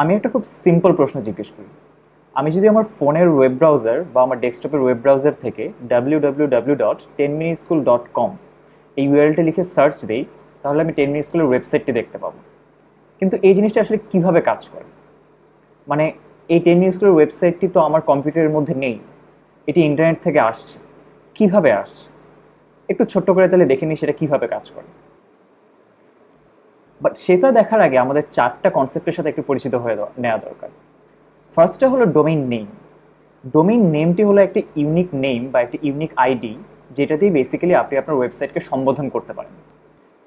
আমি একটা খুব সিম্পল প্রশ্ন জিজ্ঞেস করি। আমি যদি আমার ফোনের ওয়েব ব্রাউজার বা আমার ডেস্কটপের ওয়েব ব্রাউজার থেকে W W W dot ten minute school dot com এই ইউআরএলটা লিখে সার্চ দিই, তাহলে আমি টেন মিনিট স্কুলের ওয়েবসাইটটি দেখতে পাবো। কিন্তু এই জিনিসটা আসলে কীভাবে কাজ করে? মানে এই টেন মিনিট স্কুলের ওয়েবসাইটটি তো আমার কম্পিউটারের মধ্যে নেই, এটি ইন্টারনেট থেকে আসছে। কীভাবে আসছে? একটু ছোট্ট করে তাহলে দেখে নিই সেটা কীভাবে কাজ করে। বাট সেটা দেখার আগে আমাদের চারটা কনসেপ্টের সাথে একটু পরিচিত হয়ে নেওয়া দরকার। ফার্স্টটা হলো ডোমেইন নেম ডোমেইন নেমটি হলো একটি ইউনিক নেম বা একটি ইউনিক আইডি যেটা দিয়ে বেসিক্যালি আপনি আপনার ওয়েবসাইটকে সম্বোধন করতে পারেন।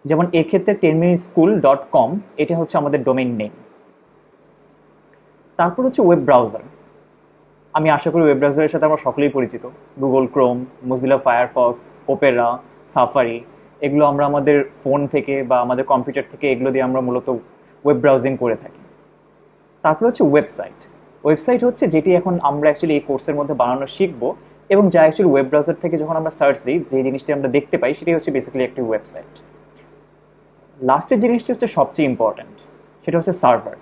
যেমন এক্ষেত্রে ten minute school dot com এটা হচ্ছে আমাদের ডোমেইন নেম তারপর হচ্ছে ওয়েব ব্রাউজার আমি আশা করি ওয়েব ব্রাউজারের সাথে আমরা সকলেই পরিচিত। Google Chrome Mozilla Firefox Opera Safari এগুলো আমরা আমাদের ফোন থেকে বা আমাদের কম্পিউটার থেকে এগুলো দিয়ে আমরা মূলত ওয়েব ব্রাউজিং করে থাকি। তারপর হচ্ছে ওয়েবসাইট ওয়েবসাইট হচ্ছে যেটি এখন আমরা অ্যাকচুয়ালি এই কোর্সের মধ্যে বানানো শিখব এবং যা অ্যাকচুয়ালি ওয়েব ব্রাউজার থেকে যখন আমরা সার্চ দিই, যে জিনিসটি আমরা দেখতে পাই, সেটি হচ্ছে বেসিক্যালি একটি ওয়েবসাইট লাস্টের জিনিসটি হচ্ছে সবচেয়ে ইম্পর্ট্যান্ট সেটা হচ্ছে server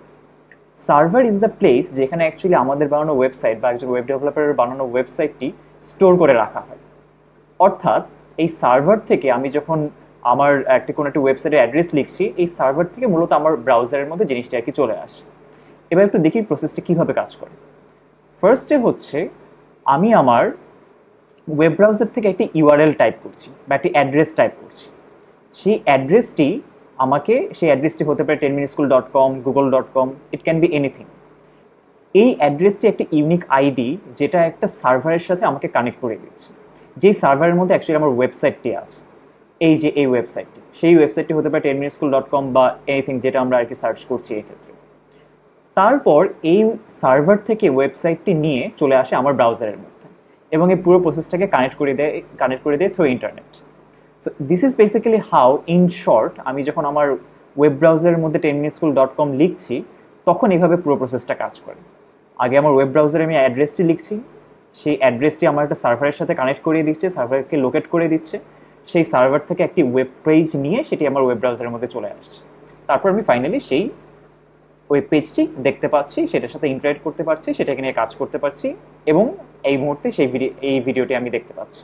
server is the place যেখানে অ্যাকচুয়ালি আমাদের বানানো ওয়েবসাইট বা একজন ওয়েব ডেভেলপারের বানানো ওয়েবসাইটটি স্টোর করে রাখা হয়। অর্থাৎ এই সার্ভার থেকে আমি যখন আমার একটা কোনো একটা ওয়েবসাইটের অ্যাড্রেস লিখছি, এই সার্ভার থেকে মূলত আমার ব্রাউজারের মধ্যে জিনিসটা আর কি চলে আসে। এবার একটু দেখি প্রসেসটি কীভাবে কাজ করে। ফার্স্টে হচ্ছে, আমি আমার ওয়েব ব্রাউজার থেকে একটি ইউআরএল টাইপ করছি বা একটি অ্যাড্রেস টাইপ করছি। সেই অ্যাড্রেসটি আমাকে, সেই অ্যাড্রেসটি হতে পারে ten minute school dot com Google dot com it can be anything এই অ্যাড্রেসটি একটা ইউনিক আইডি যেটা একটা সার্ভারের সাথে আমাকে কানেক্ট করে দিচ্ছে যেই সার্ভারের মধ্যে অ্যাকচুয়ালি আমার ওয়েবসাইটটি আছে, এই যে এই ওয়েবসাইটটি সেই ওয়েবসাইটটি হতে পারে টেন স্কুল ডট কম বা এনিথিং যেটা আমরা আর কি সার্চ করছি এই ক্ষেত্রে। তারপর এই সার্ভার থেকে ওয়েবসাইটটি নিয়ে চলে আসে আমার ব্রাউজারের মধ্যে এবং এই পুরো প্রসেসটাকে কানেক্ট করে দেয় কানেক্ট করে দেয় through internet so this is basically how in short আমি যখন আমার ওয়েব ব্রাউজারের মধ্যে টেন স্কুল ডট কম লিখছি, তখন এইভাবে পুরো প্রসেসটা কাজ করে। আগে আমার ওয়েব ব্রাউজারে আমি অ্যাড্রেসটি লিখছি সেই অ্যাড্রেসটি আমার একটা সার্ভারের সাথে কানেক্ট করিয়ে দিচ্ছে সার্ভারকে লোকেট করে দিচ্ছে। সেই সার্ভার থেকে একটি ওয়েব পেজ নিয়ে সেটি আমার ওয়েব ব্রাউজারের মধ্যে চলে আসছে। তারপর আমি ফাইনালি সেই ওয়েব পেজটি দেখতে পাচ্ছি, সেটার সাথে ইন্টারেক্ট করতে পারছি, সেটাকে নিয়ে কাজ করতে পারছি এবং এই মুহূর্তে সেই ভিডিও এই ভিডিওটি আমি দেখতে পাচ্ছি।